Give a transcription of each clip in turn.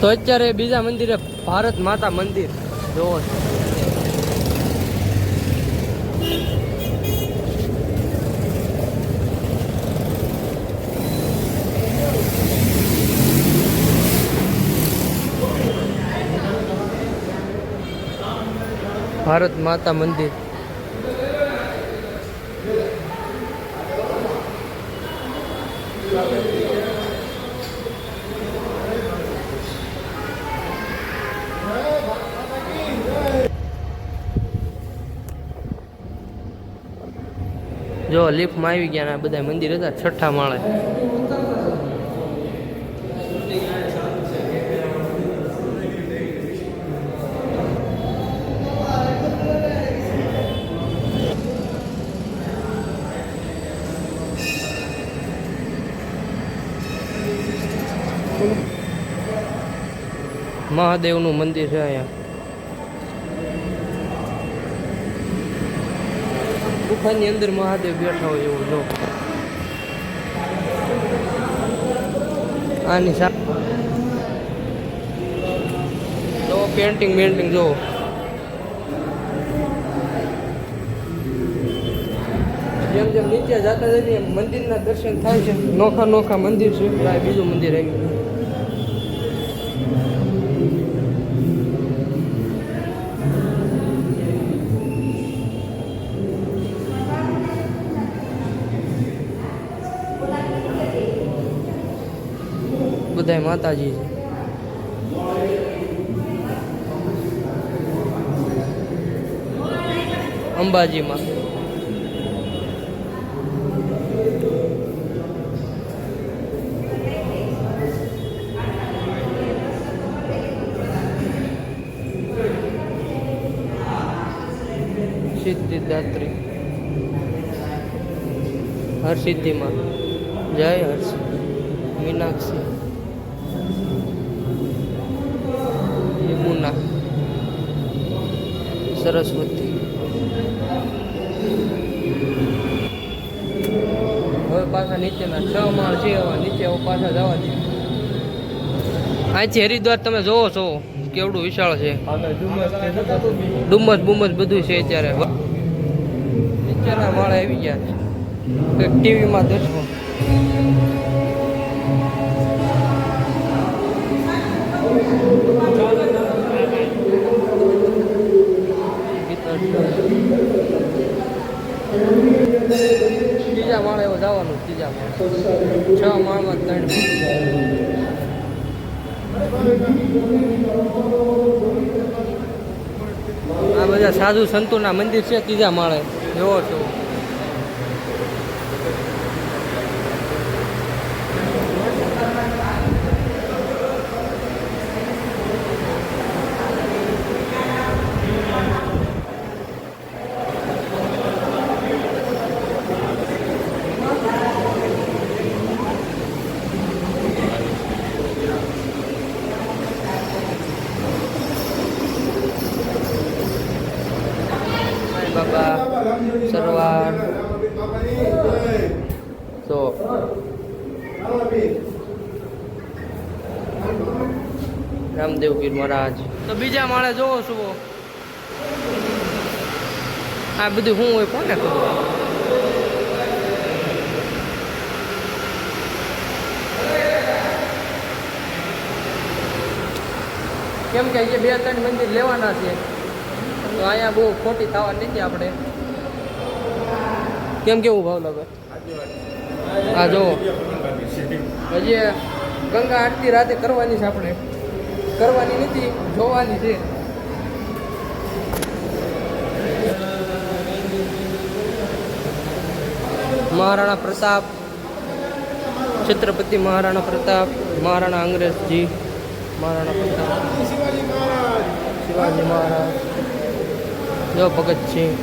તો અત્યારે બીજા મંદિરે ભારત માતા મંદિર. જોવો ભારત માતા મંદિર. જો લિફ્ટમાં આવી ગયા ને બધા મંદિર હતા છઠ્ઠા માળે. મહાદેવનું મંદિર છે અહીંયા. ગુફાની અંદર મહાદેવ બેઠા હોય એવું જો. આની જો પેન્ટિંગ મેન્ટિંગ જો. જેમ જેમ નીચે જતા જઈએ મંદિરના દર્શન થાય છે. નોખા નોખા મંદિર છે. બીજું મંદિર આવ્યું માતાજી છે. અંબાજીમાં. સિદ્ધિદાત્રી. હરસિદ્ધિમાં જય હર્ષ મીનાક્ષી. સરસ્વતી. હવે પાછા નીચેના છ માળ છે, હવે નીચે પાછા જવા છે. અહીંથી હરિદ્વાર તમે જોવો છો, કેવડું વિશાળ છે. ડુમ્મસ બુમ્મસ બધું છે અત્યારે. નીચેના માળે આવી ગયા છે. ટીવીમાં દર્શો Thank માળે એવો જવાનું ત્રીજા માળે છ માળમાં ત્રણ આ બધા સાધુ સંતોના મંદિર છે ત્રીજા માળે. જોવો છો. રામદેવ પીર મહારાજ. તો બીજા માળે જોવો છો આ બધું શું હોય કોને ખબર? કેમ કે અહીંયા બે ત્રણ મંદિર લેવાના છે. તો અહીંયા બહુ ખોટી થવા નથી આપણે. કેમ કેવું ભાવ લાગે હા જો હજી ગંગા આરતી રાતે કરવાની છે આપણે. કરવાની નથી, જોવાની છે. મહારાણા પ્રતાપ, છત્રપતિ મહારાણા પ્રતાપ, મહારાણા અંગ્રેજજી, મહારાણા પ્રતાપ. શિવાજી મહારાજ. જો ભગતસિંહ.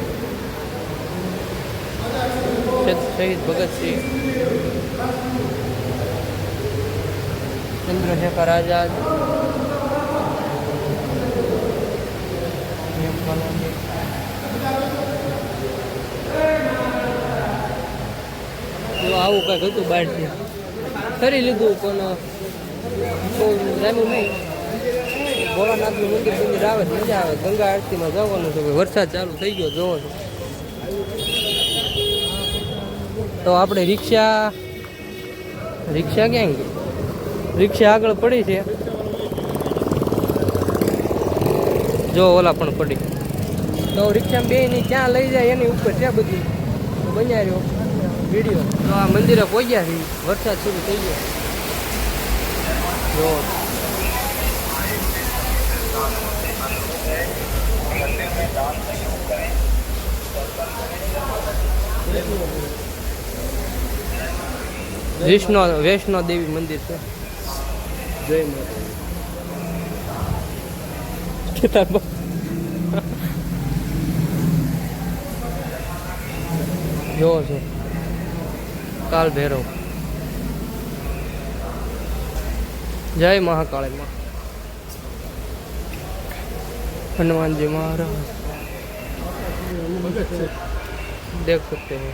શહીદ ભગતસિંહ. ચંદ્રશેખર આઝાદ. જો આવું કંઈક હતું બહારથી. કરી લીધું, પણ બહુ જામ્યું નહીં. ભોળાનાથનું મંદિર મંદિર આવે મજા આવે. ગંગા આરતીમાં જવાનું છે વરસાદ ચાલુ થઈ ગયો જોવો તો આપણે રિક્ષા રિક્ષા ક્યાં ગઈ? રિક્ષા આગળ પડી છે. જો ઓલા પણ પડી. તો રિક્ષા બે ની ક્યાં લઈ જાય, એની ઉપર છે બધી. બન્યા રહ્યો. વીડિયો તો આ મંદિરે પહોંચ્યા છે. વરસાદ શરૂ થઈ ગયો. જો. વિષ્ણુ, વૈષ્ણો દેવી મંદિર છે. જય માતા જોવો છો કાલ ભૈરવ. જય મહાકાળી માં હનુમાનજી મહારાજ. દેખ સકતે હો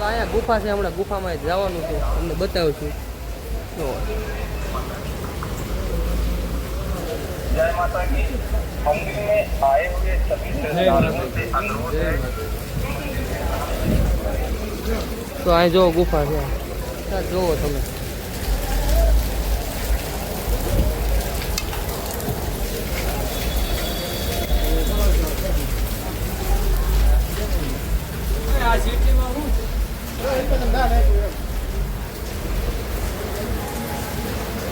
અહીંયા ગુફા છે, હમણાં ગુફામાં જવાનું છે. અમને બતાવું છું. जय माता की मंदिर में आए हुए सभी श्रद्धालुओं से अनुरोध है તો અહીં જો ગુફા છે ત્યાં જોવો તમે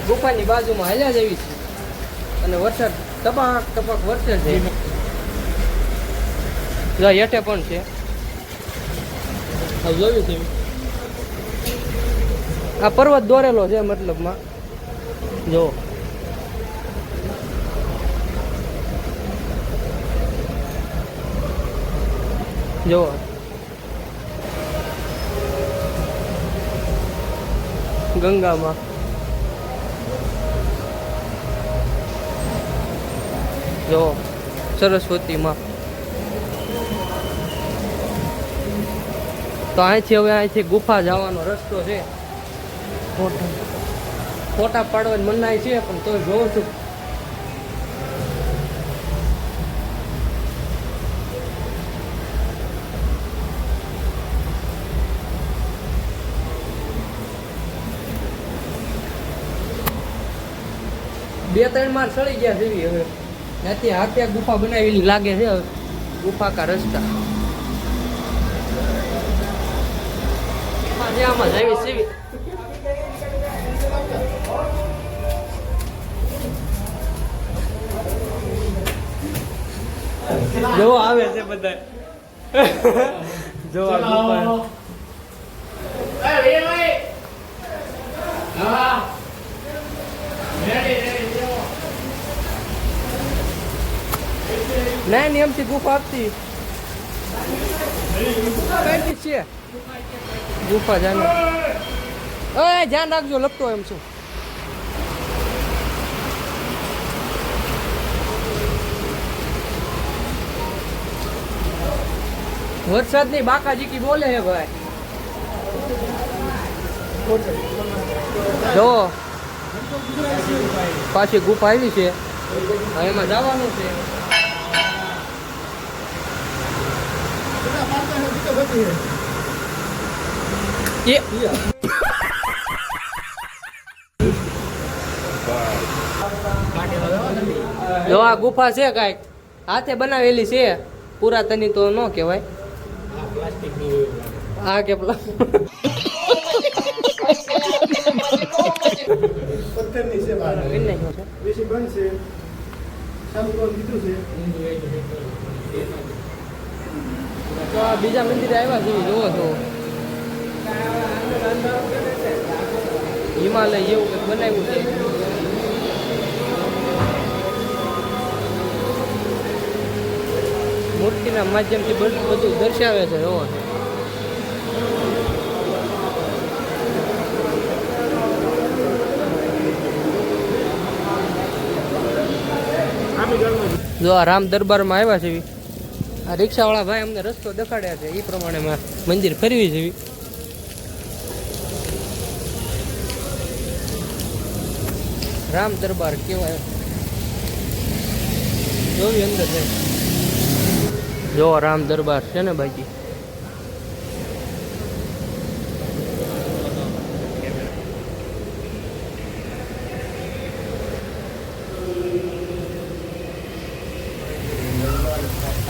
ગુફાની બાજુમાં હાલ્યા જેવી છે અને વરસાદ ટપાક ટપાક વરસે છે. જો હેઠે પણ છે. જોયું છે. આ પર્વત દોરેલો છે મતલબમાં. જો. જો. ગંગામાં. જો સરસ્વતીમાં. તો અહીંથી હવે અહીંથી ગુફા જવાનો રસ્તો છે. ફોટા. ફોટા પાડવાની મનાય છે પણ તો જોઉં છું. બે ત્રણ માર સળી ગયા જેવી હવે. ત્યાંથી હાથે ગુફા બનાવેલી લાગે છે ગુફા કા રસ્તા. આમાં જે આમાં જેવી સેવી જો આવે છે બધા જો આ ગુફા. ના નિયમથી ગુફા આપતી. કઈ છે? ગુફા જાને ઓય ધ્યાન રાખજો લખતો એમ છું. વરસાદની બાકાજીકી બોલે હે ભાઈ. જો, પાછી ગુફા આવી છે. એમાં જવાનું છે. એ જો આ ગુફા છે કાંઈક. હાથે બનાવેલી છે. પુરાતની તો ન કહેવાય. હા કે પથ્થરની છે બહાર કરી નાખ્યો છે બેસી બંધ છે ચાલુ કરવાનું કીધું છે તો આ બીજા મંદિરે આવ્યા છે જોવો છો. હિમાલય એવું કંઈક બનાવ્યું છે. મૂર્તિના માધ્યમથી બધું બધું દર્શાવે છે જોવો છો. જો આ રામ દરબારમાં આવ્યા છે આ રિક્ષાવાળા ભાઈ અમને રસ્તો દેખાડ્યા છે એ પ્રમાણે મંદિર ફરવી જેવી. રામ દરબાર કેવાય જોવી અંદર જાય. જો રામ દરબાર છે ને ભાઈ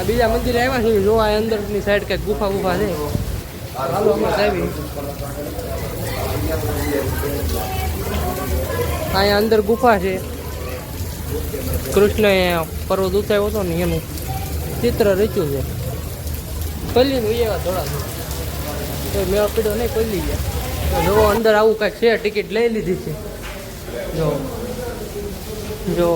બીજા મંદિરે આવ્યા છે જો આ અંદરની સાઈડ કંઈક ગુફા ગુફા છે. હાલો હમણાં આવી અહીંયા અંદર ગુફા છે. કૃષ્ણએ પર્વત ઉતાર્યો હતો ને એનું ચિત્ર રચ્યું છે. પલ્લી નું એવા થોડા તો મેળો પીડો નહીં પલ્લી ગયા. જો અંદર આવું કાંઈક છે ટિકિટ લઈ લીધી છે. જો. જો.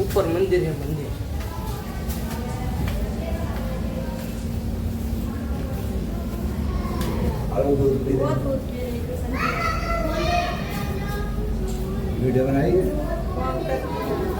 ऊपर मंदिर है मंदिर वीडियो बनाई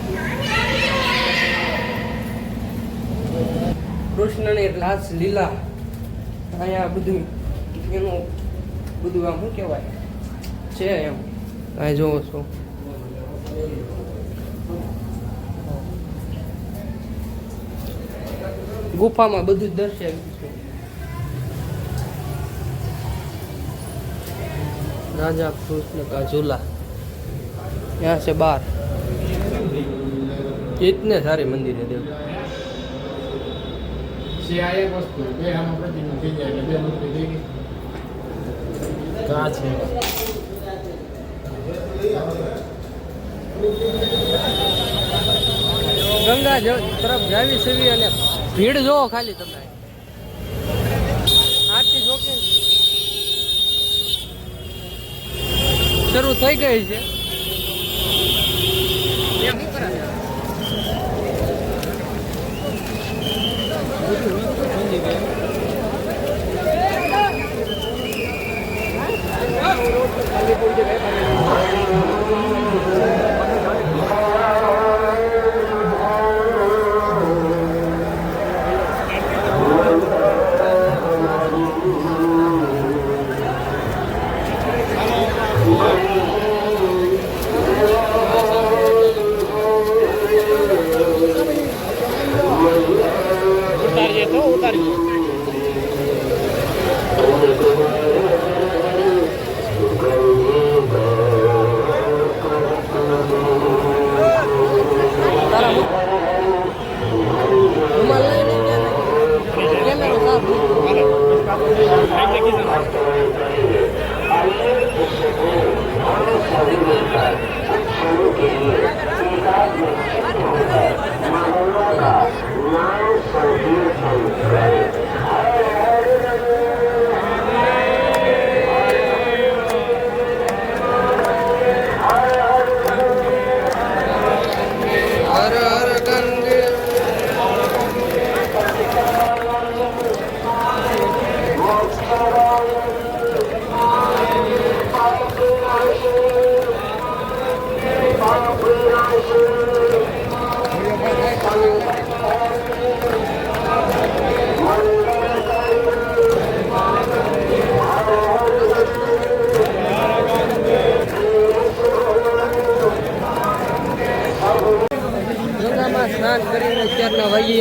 કૃષ્ણની લાસ લીલા અહીંયા બધું એનું બધું આમ શું કહેવાય છે એમ અહીં જોવો છો ગુફામાં બધું જ દર્શાવ્યું છે રાજા કૃષ્ણ કા झूला यहाँ से बाहर इतने सारे मंदिर है देखो છે. ગંગા તરફ જાવી સેવી અને ભીડ જોવો ખાલી તમે. આરતી જોકે. શરૂ થઈ ગઈ છે. એમ. શું 달리 보이게 돼. 달리 보이게 돼.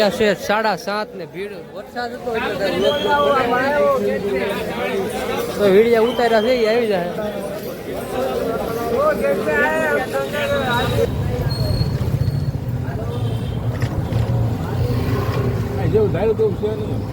વાગ્યા છે સાડા સાત ને ભીડ. વરસાદ તો વીડિયા ઉતાર્યા છે આવી જાય. જેવું ધાર્યું તેવું છે નહીં.